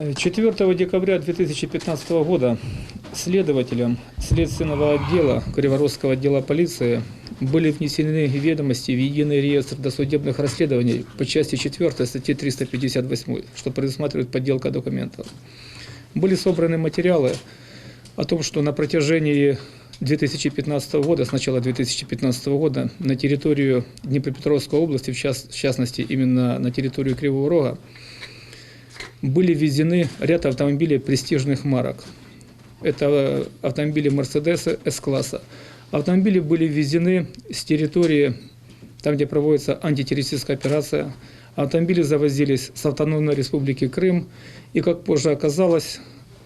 4 декабря 2015 года следователям следственного отдела Криворожского отдела полиции были внесены ведомости в единый реестр досудебных расследований по части 4 статьи 358, что предусматривает подделка документов. Были собраны материалы о том, что на протяжении 2015 года, с начала 2015 года, на территорию Днепропетровской области, в частности именно на территорию Кривого Рога, были ввезены ряд автомобилей престижных марок. Это автомобили Мерседеса С-класса. Автомобили были ввезены с территории, там, где проводится антитеррористическая операция. Автомобили завозились с автономной республики Крым. И, как позже оказалось,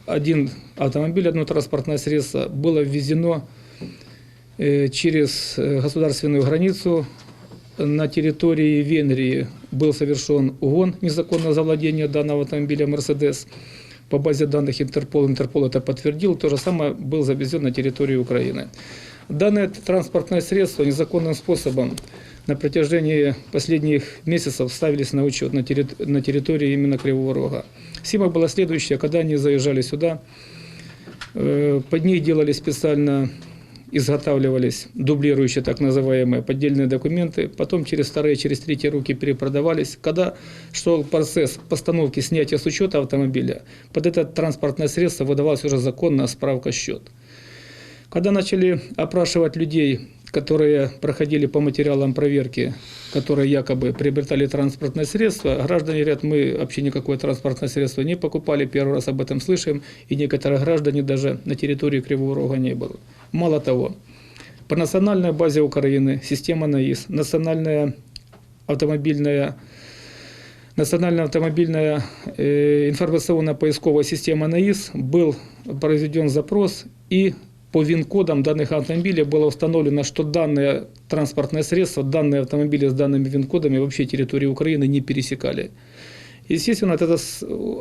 один автомобиль, одно транспортное средство было ввезено э, через э, государственную границу на территории Венгрии был совершен угон незаконного завладения данного автомобиля «Мерседес». По базе данных Интерпол, Интерпол это подтвердил, то же самое был завезен на территорию Украины. Данное транспортное средство незаконным способом на протяжении последних месяцев ставились на учет на, терри- на территории именно Кривого Рога. Сима была следующая, когда они заезжали сюда, э, под них делали специально изготавливались дублирующие так называемые поддельные документы, потом через вторые, через третьи руки перепродавались. Когда шел процесс постановки снятия с учета автомобиля, под это транспортное средство выдавалась уже законная справка-счет. Когда начали опрашивать людей, которые проходили по материалам проверки, которые якобы приобретали транспортное средство, граждане говорят, мы вообще никакое транспортное средство не покупали, первый раз об этом слышим, и некоторые граждане даже на территории Кривого Рога не было. Мало того, по национальной базе Украины система НАИС, национальная автомобильная Национальная автомобильная э, информационно-поисковая система НАИС был произведен запрос и по ВИН-кодам данных автомобилей было установлено, что данное транспортное средство, данные автомобили с данными ВИН-кодами вообще территорию Украины не пересекали. Естественно, это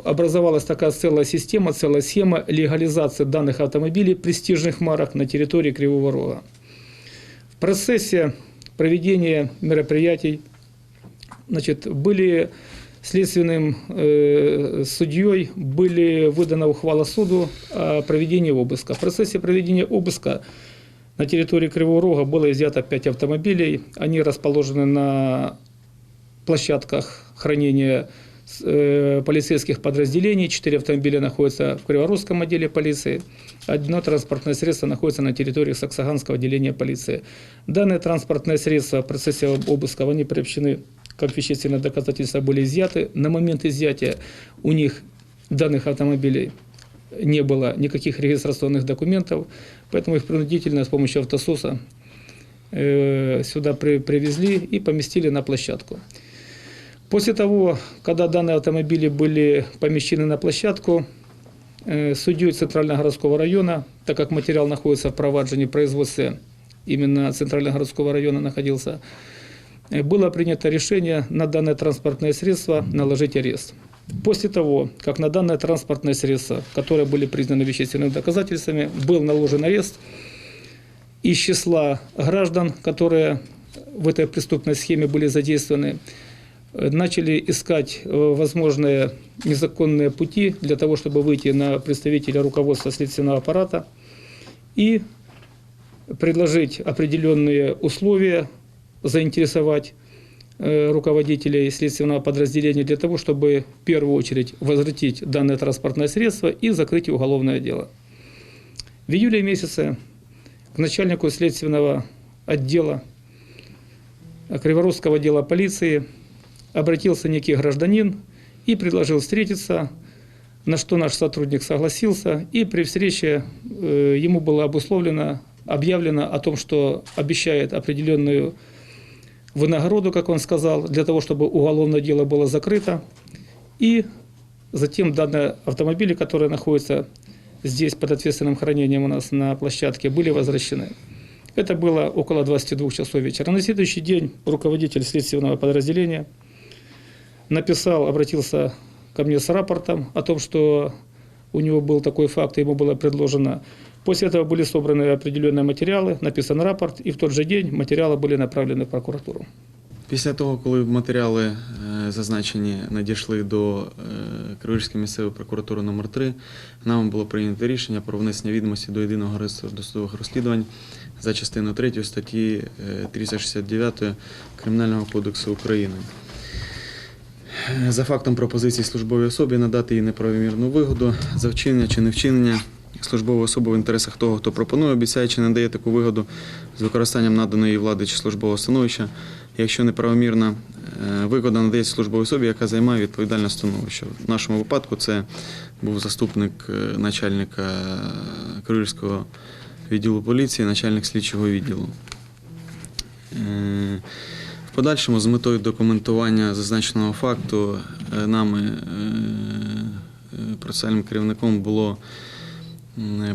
образовалась такая целая система, целая схема легализации данных автомобилей престижных марок на территории Кривого Рога. В процессе проведения мероприятий значит, были следственным э, судьей были выдана ухвала суду о проведении обыска. В процессе проведения обыска на территории Кривого Рога было изъято 5 автомобилей. Они расположены на площадках хранения э, полицейских подразделений. Четыре автомобиля находятся в Криворусском отделе полиции. Одно транспортное средство находится на территории Саксаганского отделения полиции. Данные транспортные средства в процессе обыска они приобщены как вещественные доказательства были изъяты. На момент изъятия у них данных автомобилей не было никаких регистрационных документов, поэтому их принудительно с помощью автососа э, сюда при, привезли и поместили на площадку. После того, когда данные автомобили были помещены на площадку, э, судьей Центрального городского района, так как материал находится в проваджении производства именно Центрального городского района находился, было принято решение на данное транспортное средство наложить арест. После того, как на данное транспортное средство, которые были признаны вещественными доказательствами, был наложен арест, из числа граждан, которые в этой преступной схеме были задействованы, э, начали искать э, возможные незаконные пути для того, чтобы выйти на представителя руководства следственного аппарата и предложить определенные условия заинтересовать э, руководителей следственного подразделения для того, чтобы в первую очередь возвратить данное транспортное средство и закрыть уголовное дело. В июле месяце к начальнику следственного отдела Криворусского отдела полиции обратился некий гражданин и предложил встретиться, на что наш сотрудник согласился, и при встрече э, ему было обусловлено, объявлено о том, что обещает определенную в награду, как он сказал, для того, чтобы уголовное дело было закрыто. И затем данные автомобили, которые находятся здесь под ответственным хранением у нас на площадке, были возвращены. Это было около 22 часов вечера. На следующий день руководитель следственного подразделения написал, обратился ко мне с рапортом о том, что у него был такой факт, ему было предложено После этого были собраны определенные материалы, написан рапорт, и в тот же день материалы были направлены в прокуратуру. Після того, коли матеріали е, зазначені надійшли до е, Криворізької місцевої прокуратури номер 3 нами було прийнято рішення про внесення відомості до єдиного реєстру досудових розслідувань за частиною 3 статті е, 369 Кримінального кодексу України. Е, За фактом пропозиції службовій особі надати їй неправомірну вигоду за вчинення чи невчинення службової особи в інтересах того, хто пропонує, обіцяє чи надає таку вигоду з використанням наданої влади чи службового становища, якщо неправомірна е, вигода надається службовій особі, яка займає відповідальне становище. В нашому випадку це був заступник е, начальника Криворізького відділу поліції, начальник слідчого відділу. Подальшому з метою документування зазначеного факту е, нами е, е, процесуальним керівником було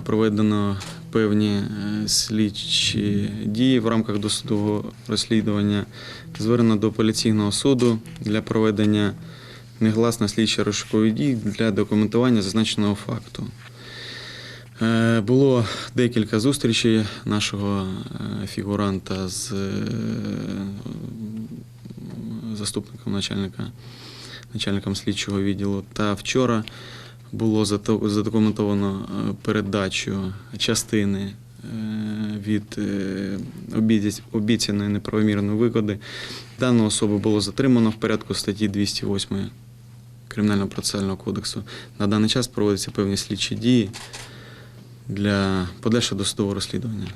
проведено певні слідчі дії в рамках досудового розслідування. Звернено до апеляційного суду для проведення негласно слідчо розшукових дій для документування зазначеного факту. Було декілька зустрічей нашого фігуранта з заступником начальника, начальником слідчого відділу. Та вчора було задокументовано е, передачу частини е, від е, обіцяної неправомірної вигоди. Дану особу було затримано в порядку статті 208 Кримінального процесуального кодексу. На даний час проводяться певні слідчі дії для подальшого досудового розслідування.